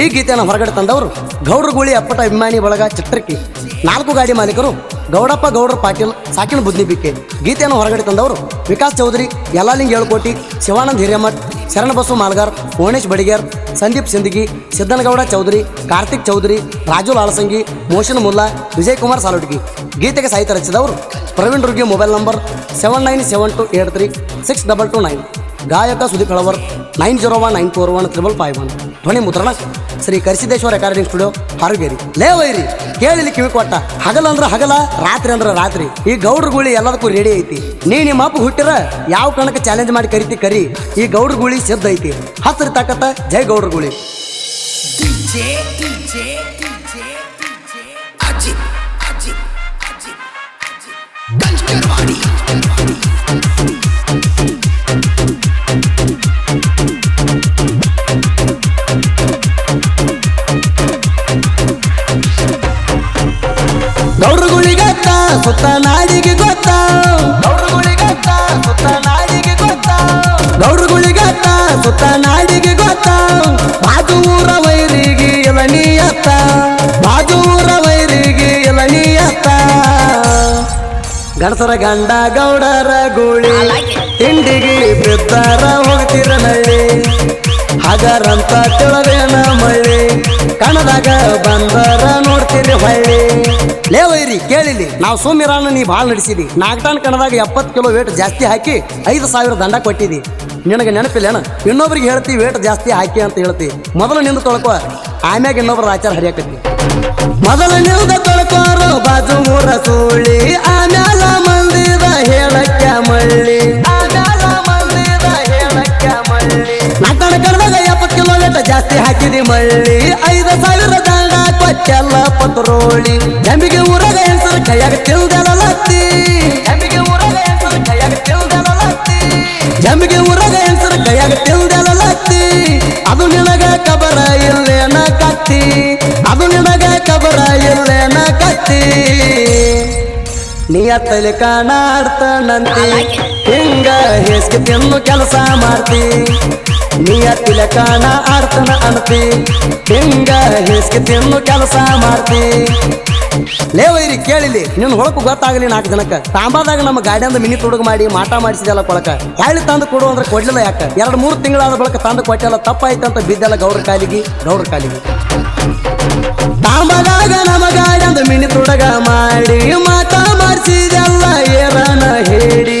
ಈ ಗೀತೆಯನ್ನು ಹೊರಗಡೆ ತಂದವರು ಗೌಡ್ರ ಗೋಳಿ ಅಪ್ಪಟ ಅಭಿಮಾನಿ ಬಳಗ ಚಿತ್ರಕಿ. ನಾಲ್ಕು ಗಾಡಿ ಮಾಲೀಕರು ಗೌಡಪ್ಪ ಗೌಡ್ರ ಪಾಟೀಲ್ ಸಾಕಿನ ಬುದ್ನಿಬಿಕ್ಕೆ ಗೀತೆಯನ್ನು ಹೊರಗಡೆ ತಂದವರು ವಿಕಾಸ್ ಚೌಧರಿ ಯಲಾಲಿಂಗ್ ಏಳುಕೋಟಿ, ಶಿವಾನಂದ್ ಹಿರೇಮಠ್ ಶರಣ ಬಸು ಮಾಲ್ಗಾರ್ ಓಣೇಶ್ ಬಡಿಗೇರ್, ಸಂದೀಪ್ ಸಿಂದಗಿ, ಸಿದ್ದನಗೌಡ ಚೌಧರಿ, ಕಾರ್ತಿಕ್ ಚೌಧರಿ, ರಾಜು ಲಾಳಸಂಗಿ ಮೋಷನ್ ಮುಲ್ಲಾ ವಿಜಯ್ ಕುಮಾರ್ ಸಾಲುಟ್ಗಿ ಗೀತೆಗೆ ಸಾಹಿತ್ಯ ರಚಿಸಿದವರು Praveen Rugi mobile number seven nine seven two eight three six double two nine. ಗಾಯಕ Sudeep Halavar nine zero one nine four one triple five one. ಧ್ವನಿ ಮುದ್ರಣ ಶ್ರೀ ಕರಿಸಿದ್ದೇಶ್ವರ ರೆಕಾರ್ಡಿಂಗ್ ಸ್ಟುಡಿಯೋ, ಹಾರುಗೇರಿ. ಲೇ ವೈರಿ ಕೇಳಿಲಿ ಕಿವಿ ಕೊಟ್ಟ. ಹಗಲ ಅಂದ್ರ ಹಗಲ, ರಾತ್ರಿ ಅಂದ್ರ ರಾತ್ರಿ. ಈ ಗೌಡ್ರ ಗುಳಿ ಎಲ್ಲದಕ್ಕೂ ರೆಡಿ ಐತಿ. ನೀ ನಿಮ್ಮ ಅಪ್ಪ ಹುಟ್ಟಿರ, ಯಾವ ಕಣಕ್ಕೆ ಚಾಲೆಂಜ್ ಮಾಡಿ ಕರಿತಿ ಕರಿ. ಈ ಗೌಡ್ರ ಗುಳಿ ಸಿದ್ಧ ಐತಿ. ಹತ್ತಿರ ತಾಕತ್ತ ಜೈ ಗೌಡ್ರ ಗುಳಿ. ಗೌಡ್ರ ಗುಳಿ ಗೊತ್ತ ಸುತ್ತ ನಾಡಿಗೆ ಗೊತ್ತ. ಗೌಡ್ರ ಗುಳಿ ಗೊತ್ತ ಸುತ್ತ ನಾಡಿಗೆ ಗೊತ್ತ. ಗೌಡ್ರ ಗುಳಿ ಗೊತ್ತ ಸುತ್ತ ನಾಡಿಗೆ ಗೊತ್ತ. ಬಾಜು ಊರ ವೈರಿಗೆ ಎಲನಿಯತ್ತ ಬಾಜು ಊರ ವೈರಿಗೆ ಎಲನಿಯತ್ತ ಗಣಸರ ಗಂಡ ಗೌಡರ ಗೂಳಿ ತಿಂಡಿಗೆ ಬಿದ್ದಾರ ಹೋಗ್ತಿರ ನಳ್ಳಿ ಹಗರಂತ ತಿಳವೇನ ಮಳ್ಳಿ. ಕಣದಾಗ ಬಂದರ ನೋಡ್ತೀರಿ ಹೊಳ್ಳಿ. ಲೇ ವೈರಿ, ಕೇಳಿಲಿ. ನಾವು ಸೋಮಿರಾನ ನೀ ಭಾಳ ನಡೆಸಿದಿ. ನಾಗಟಾನ್ ಕಣದಾಗ ಎಪ್ಪತ್ತು ಕಿಲೋ ವೇಟ್ ಜಾಸ್ತಿ ಹಾಕಿ ಐದು ಸಾವಿರ ದಂಡ ಕೊಟ್ಟಿದಿ. ನಿನಗೆ ನೆನಪಿಲ್ಲೇನ? ಇನ್ನೊಬ್ರಿಗೆ ಹೇಳ್ತಿ ವೇಟ್ ಜಾಸ್ತಿ ಹಾಕಿ ಅಂತ ಹೇಳ್ತಿ. ಮೊದಲು ನಿಂದು ತೊಳ್ಕೊ, ಆಮ್ಯಾಗ ಇನ್ನೊಬ್ರ ಆಚಾರ ಹರಿಯಾಕತ್ತಿ. ಮೊದಲು ನಿಂದ ತೊಳ್ಕೋರು ಬಾಜು ಮೂರ ಸೂಳಿ ಆಮ್ಯಾಲ ಮಂದಿದ ಹೇಳಕ್ಕ ಮಳ್ಳಿ. ಮಂದಿದ ಹೇಳಕ್ಕ ಮಳ್ಳಿ. ಎಪ್ಪತ್ತು ಕಿಲೋಮೀಟರ್ ಜಾಸ್ತಿ ಹಾಕಿದಿ ಮಳ್ಳಿ. ಕೊಟ್ಟೆಲ್ಲ ಪತ್ರೋಳಿ ಜಂಬಿಗೆ ಊರಾಗ ಹೆಸರು ಕೈಯಾಗ ತಿಳ್ದೆಲ್ಲ ಲತ್ತಿ. ಜಂಬಿಗೆ ಊರಾಗ ಹೆಸರು ಕೈಯಾಗ ತಿಳ್ದೆಲ್ಲ ಲತ್ತಿ. ಜಂಬಿಗೆ ಊರಾಗ ಹೆಸರು ಕೈಯಾಗ ತಿಳ್ದೆಲ್ಲ ಲತ್ತಿ. ಅದು ನಿನಗ ಕಬರ ಇಲ್ಲೇನ ಕತ್ತಿ. ಅದು ನಿನಗ ಕಬರ ಇಲ್ಲೇನ ಕತ್ತಿ. ನಿಯತ್ತಲಿ ಕಾಣಾಡ್ತಾನಂತಿ. ಹಿಂಗ ಹೆಸ್ಗೆ ತಿನ್ನು ಕೆಲಸ ಮಾಡ್ತಿ. ನಿಯತ್ತಿಲ ಕಾಣ ಆಡ್ತನ ಅನ್ತಿ ಹಿಂಗ ಹೆಸ್ಕೆ ತಿನ್ನು ಕೆಲಸ ಮಾಡ್ತಿ. ಲೇವೈರಿ ಕೇಳಿಲಿ, ನಿನ್ನ ಹೊಳಕು ಗೊತ್ತಾಗಲಿ ನಾಲ್ಕು ಜನಕ್ಕೆ. ತಾಂಬಾದಾಗ ನಮ್ಮ ಗಾಡಿಯಿಂದ ಮಿನಿ ತುಡುಗು ಮಾಡಿ ಮಾಟ ಮಾಡಿಸಿದೆಲ್ಲ ಕೊಳಕ. ಹಳ್ಳಿ ತಂದು ಕೊಡು ಅಂದ್ರೆ ಕೊಡ್ಲಿಲ್ಲ ಯಾಕ? ಎರಡು ಮೂರು ತಿಂಗಳಾದ ಬಳಿಕ ತಂದು ಕೊಟ್ಟೆಲ್ಲ ತಪ್ಪಾಯ್ತು ಅಂತ ಬಿದ್ದೆಲ್ಲ ಗೌಡ್ರ ಕಾಲಿಗೆ ಗೌಡ್ರ ಕಾಲಿಗೆ. ತಾಂಬಾದಾಗ ನಮ್ಮ ಗಾಡಿಯಿಂದ ಮಿನಿ ತುಡಗ ಮಾಡಿ ಮಾಟ ಮಾಡಿಸಿದೆಲ್ಲ ಏರನ ಹೇಳಿ.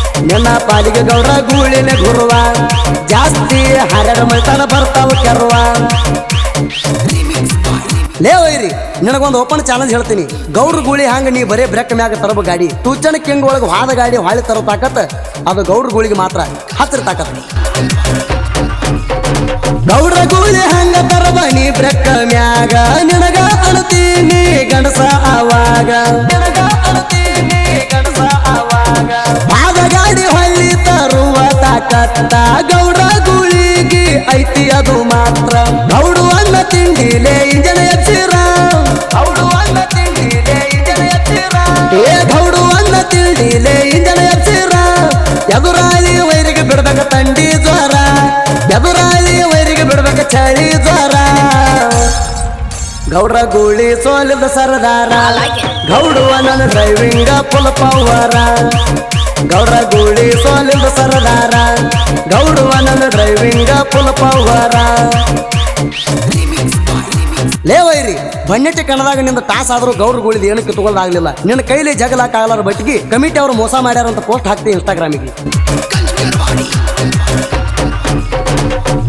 ನಿನ್ನ ಪಾಲಿಗೆ ಗೌರ ಗೂಳಿನ ಗುರುವ. ಜಾಸ್ತಿ ಹರಡ ಮಳ್ತಾನ ಬರ್ತಾವ ಕೆರುವ. ಲೇ ಒಯ್ರಿ ನಿನಗೊಂದು ಓಪನ್ ಚಾಲೆಂಜ್ ಹೇಳ್ತೀನಿ. ಗೌಡ್ರ ಗೂಳಿ ಹಂಗ ನೀ ಬರೇ ಬ್ರೇಕ್ ಮ್ಯಾಗ ತರಬ ಗಾಡಿ. ಟೂಚನ ಕಿಂಗ್ ಒಳಗೆ ಹಾದ ಗಾಡಿ ಹಾಳಿ ತರೋ ತಾಕತ್, ಅದು ಗೌಡ್ರ ಗೂಳಿಗೆ ಮಾತ್ರ ಹತ್ತಿರ ತಾಕತ್. ಗೌಡ್ರ ಗೂಳಿ ಹಂಗ ತರಬ ನೀ ಬ್ರೇಕ್ ಮ್ಯಾಗ, ನಿನಗ ಅಣತೀನಿ ಗಣಸ ಆವಾಗ. ನಿನಗ ಅಣತೀನಿ ಗಣಸ ಆವಾಗ. ತಾಕತ್ತ ಗೌಡ್ರ ಗೂಳಿಗೆ ಐತಿ ಅದು ಮಾತ್ರ. ಗೌಡು ಅನ್ನ ತಿಂಡಿಲೆ ಇಂಜನ ಎಚ್ಚಿರ ಗೌಡು ಅನ್ನ ತಿಂಡಿಲೆ ಇಂಜನ ಎಚ್ಚಿರ ಏ ಗೌಡು ಅನ್ನ ತಿಂಡಿಲೆ ಇಂಜನ ಎಚ್ಚಿರ ಎದುರಾಳಿ ವೈರಿಗೆ ಬಿಡ್ಬೇಕ ತಂಡಿ ಜ್ವರ. ಎದುರಾಳಿ ವೈರಿಗೆ ಬಿಡ್ಬೇಕ ಚಳಿ ಜ್ವರ. ಗೌಡ್ರ ಗೂಳಿ ಸೋಲಿದ ಸರದಾರ. ಗೌಡು ನನ್ನ ಡ್ರೈವಿಂಗ ಫುಲ್ ಪವರ ಗೌಡ್ರ ಗುಳಿ ಸೋಲಿಂದ ಸರದಾರ, ಗೌಡು ನನ್ನ ಡ್ರೈವಿಂಗ ಫುಲ್ ಪವರ. ಲೇವೈರಿ ಬನ್ನೆಟ್ಟಿ ಕಣದಾಗ ನಿಂದ ಟಾಸ್ ಆದ್ರೂ ಗೌರ ಗುಳಿದ ಏನಕ್ಕೆ ಕಿತ್ಕೊಳ್ಳೋದಾಗ್ಲಿಲ್ಲ ನಿನ್ನ ಕೈಲಿ ಜಗಲಾಕಾಗಲಾರ ಬಟ್ಟಿಗೆ ಕಮಿಟಿ ಅವರು ಮೋಸ ಮಾಡ್ಯಾರ ಅಂತ ಪೋಸ್ಟ್ ಹಾಕ್ತಿ ಇನ್ಸ್ಟಾಗ್ರಾಮಿಗೆ.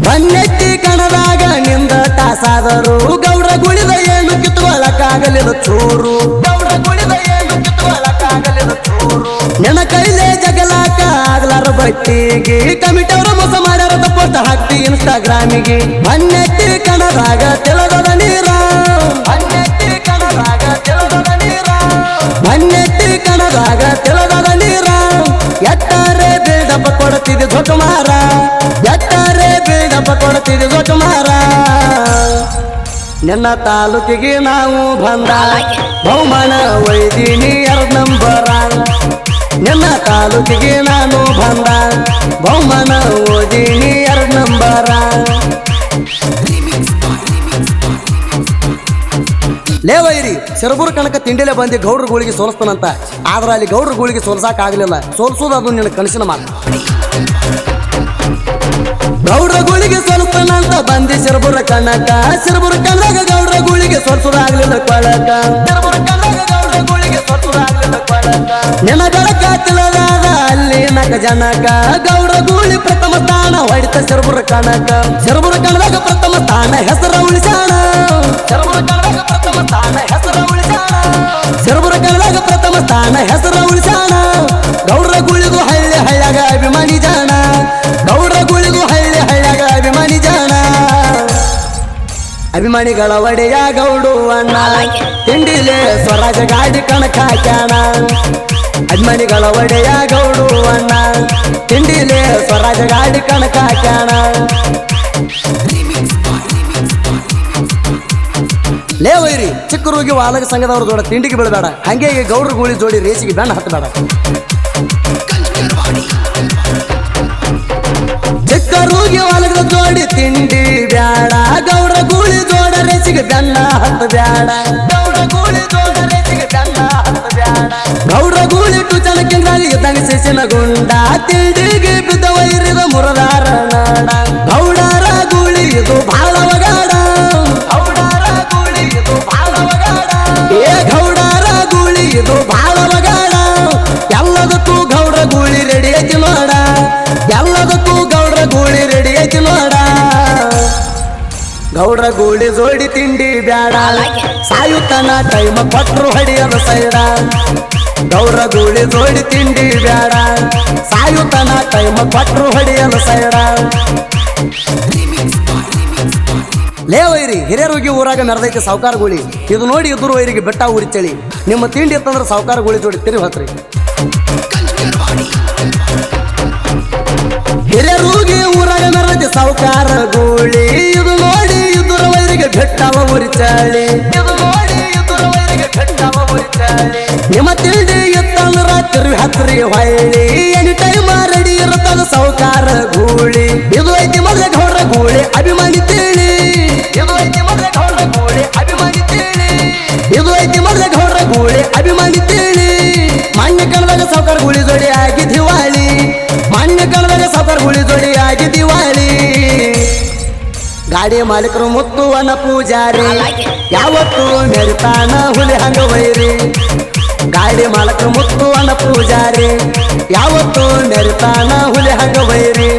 ಬನ್ನೆಟ್ಟಿ ಕಣದಾಗ ನಿಂದ ಟಾಸಾದರು ಗೌಡ್ರ ಗುಳಿದ ಏನಕ್ಕೆ ಕಿತ್ಕೊಳ್ಳಕ್ಕಾಗಲಿಲ್ಲ ಚೂರು. ಕಮಿಟಿ ಅವರು ಮೋಸ ಮಾಡ್ಯಾರ ಅಂತ ಹಾಕ್ತಿ ಇನ್ಸ್ಟಾಗ್ರಾಮಿಗೆ. ಮಣ್ಣೆತ್ತಿ ಕಣದಾಗ ತಿಳದದ ನೀರ. ಮಣ್ಣೆತ್ತಿ ಕಣದಾಗ ತಿಳದದ ನೀರ. ಮಣ್ಣೆತ್ತಿ ಕಣದಾಗ ತಿಳದದ ನೀರ. ಎತ್ತಾರೆ ಬಿಲ್ಡಪ್ಪ ಕೊಡ್ತಿದ್ದೆ ದೊಡ್ಡಮಾರ ಎತ್ತಾರೆ ಬಿಲ್ಡಪ್ಪ ಕೊಡ್ತಿದ್ದೆ ದೊಡ್ಡಮಾರ ನಿನ್ನ ತಾಲೂಕಿಗೆ ನಾವು ಬಂದ ಬಹುಮಾನ ಒಯ್ದೀನಿ ತಾಲೂಕಿಗೆ ನಾನು ಬಂದ. ಬೊಮ್ಮನ ಓದಿ ಎರಡ್ ನಂಬರ? ಲೇವೈರಿ ಸಿರಬೂರು ಕಣಕ ತಿಂಡಿಲೆ ಬಂದಿ ಗೌಡ್ರ ಗೋಳಿಗೆ ಸೋಲಿಸ್ತಾನಂತ. ಆದ್ರ ಅಲ್ಲಿ ಗೌಡ್ರ ಗೋಳಿಗೆ ಸೋಲ್ಸಾಕ ಆಗಲಿಲ್ಲ. ಸೋಲ್ಸೋದು ಅದು ನಿನ್ನ ಕನಸಿನ ಮಾತು. ಗೌಡ್ರ ಗುಳಿಗೆ ಸೋಲಿಸ್ತಾನಂತ ಬಂದಿ ಸಿರಬುರ ಕಣಕ. ಸಿರಬುರ ಕಣಕ ಗೌಡ್ರ ಗುಳಿಗೆ ಸೋಲ್ಸೋದಾಗ್ಲಿಲ್ಲ ಕೊಳಕ. ಸಿರಬುರ ಕಣ್ಣಾಗ ಜನಕ. ಗೌಡ ಗೂಳಿ ಪ್ರಥಮ ಸ್ಥಾನ ಹೊಡಿತ ಸಿರಬುರ ಕಣಕ ಸಿರಬುರ ಕಣದಾಗ ಪ್ರಥಮ ಸ್ಥಾನ ಹೆಸರ ಉಳಿಸಾಣ ಸಿರಬುರ ಕಣದಾಗ ಪ್ರಥಮ ಸ್ಥಾನ ಹೆಸರ ಉಳಿಸಾಣ ಸಿರಬುರ ಕಣದಾಗ ಪ್ರಥಮ ಸ್ಥಾನ ಹೆಸರ ಉಳಿಸಾಣ ಗೌಡ್ರ ಗುಳಿಗೂ ಹಳ್ಳಿ ಹಳ್ಳಾಗ ಅಭಿಮಾನಿ ಜಾಣ ಗೌಡ್ರ ಗುಳಿಗೂ ಹಳ್ಳಿ ಹಳ್ಳಾಗ ಅಭಿಮಾನಿ ಜಾಣ ಅಭಿಮಾನಿಗಳ ಒಡೆಯ ಗೌಡು ಅಣ್ಣ ತಿಂಡಿಲೆ ಸ್ವರಾಜ ಗಾಡಿ ಕಣಕ ಹಾಕ್ಯಾಣ ಅಭಿಮಾನಿಗಳ ಒಡೆಯ ಗೌಡು ಅಣ್ಣ. ತಿಂಡಿಲೆ ಸ್ವರಾಜ ಗಾಡಿ ಕಣಕ ಕಾಣ ಲೇ ವೈರಿ, ಚಿಕ್ಕರೋಗಿ ವಾಲಗ ಸಂಘದವ್ರ ಜೋಡ ತಿಂಡಿಗೆ ಬೀಳಬೇಡ. ಹಂಗೆ ಈ ಗೌಡ್ರ ಗೂಳಿ ಜೋಡಿ ರೇಸಿಗೆ ಬೆಣ್ಣ ಹತ್ತಬೇಡ ಚಿಕ್ಕ ರೋಗಿ ವಾಲಗದ ಜೋಡಿ ತಿಂಡಿ ಬ್ಯಾಡ. ಗೌಡ್ರ ಗೂಳಿ ಜೋಡ ರೇಸಿಗೆ ಬೆಣ್ಣ ಹತ್ತ ಬ್ಯಾಡ ಗೌಡ್ರ ಗೂಳಿ ಗೌಡ್ರ ಗೂಳಿಟ್ಟು ಟು ಜನಕ್ಕಿಂಗಾಗಿ ಇದ್ದಂಗ ಸಿಸಿನ ಗುಂಡ ತಿಂಡಿಗೆ ಬಿದ್ದ ವೈರಿದ ಮುರದಾರ ಗೌಡ್ರ ಗೂಳಿ ಜೋಡಿ ತಿಂಡಿ ಬ್ಯಾಡ. ಸಾಯುತನ ಟೈಮ ಕೊಟ್ರು ಹಡಿಯದ ಸೈಡ ಗೌಡ್ರ ಗೂಳಿ ಜೋಡಿ ತಿಂಡಿ ಬ್ಯಾಡ. ಸಾಯುತನ ಟೈಮ ಕೊಟ್ರು ಹಡಿಯದ ಸೈಡ ಲೇ ವೈರಿ, ಹಿರಿಯರಿಗೆ ಊರಾಗ ನಡೆದೈತೆ ಸಾವುಕಾರ ಗುಳಿ. ಇದು ನೋಡಿ ಇದ್ರು ವೈರಿಗೆ ಬೆಟ್ಟ ಊರಿ ಚಳಿ. ನಿಮ್ಮ ತಿಂಡಿ ಇತ್ತಂದ್ರೆ ಸಾವುಕಾರ ಗುಳಿ ಜೋಡಿ ತಿರಿ ಹತ್ರಿ. ಹಿರಿಯರು ಹಿರಿಯರೋಗಿ ಊರಾಗ ನಡೆದೈತೆ ಸಾವುಕಾರ ಗುಳಿ. ಇದು ನೋಡಿ ತಿರುಗಿ ಹತ್ರಿ ಹೊಳ್ಳಿ ಎನಿ ಟೈಮ್ ರೆಡಿ ಇರುತ್ತದ ಸೌಕಾರ ಗೂಳಿ. ಇದು ಐತಿ ಮೊದಲ ಗೌಡ್ರ ಗೂಳಿ, ಅಭಿಮಾನಿ ತಿಳಿ. ಇದು ಐತಿ ಮೊದಲ ಗೌಡ್ರ ಗೂಳಿ, ಅಭಿಮಾನಿ ತಿಳಿ. ಇದು ಐತಿ ಮೊದಲ ಗೌಡ್ರ ಗೂಳಿ, ಅಭಿಮಾನಿ ತಿಳಿ. ಮಾನ್ಯ ಕಣದಾಗ ಸೌಕಾರ ಗೂಳಿ ಜೋಡಿ ಆಗಿ ದಿವಾಳಿ. ಮಾನ್ಯ ಕಣದಾಗ ಸೌಕಾರ ಗೂಳಿ ಜೋಡಿ ಆಗಿ ದಿವಾಳಿ. ಗಾಡಿ ಮಾಲೀಕರು ಮುತ್ತುವನ ಪೂಜಾರಿ. ಯಾವತ್ತು ಮೆರಿತಾನ ಹುಲಿ ಹಂಗ ವೈರಿ ಗಾಡಿ ಮಾಲಕ ಮುತ್ತು ಅನ್ನ ಪೂಜಾರಿ. ಯಾವತ್ತು ನೆರಿತಾನ ಹುಲಿ ಹಂಗ ವೈರಿ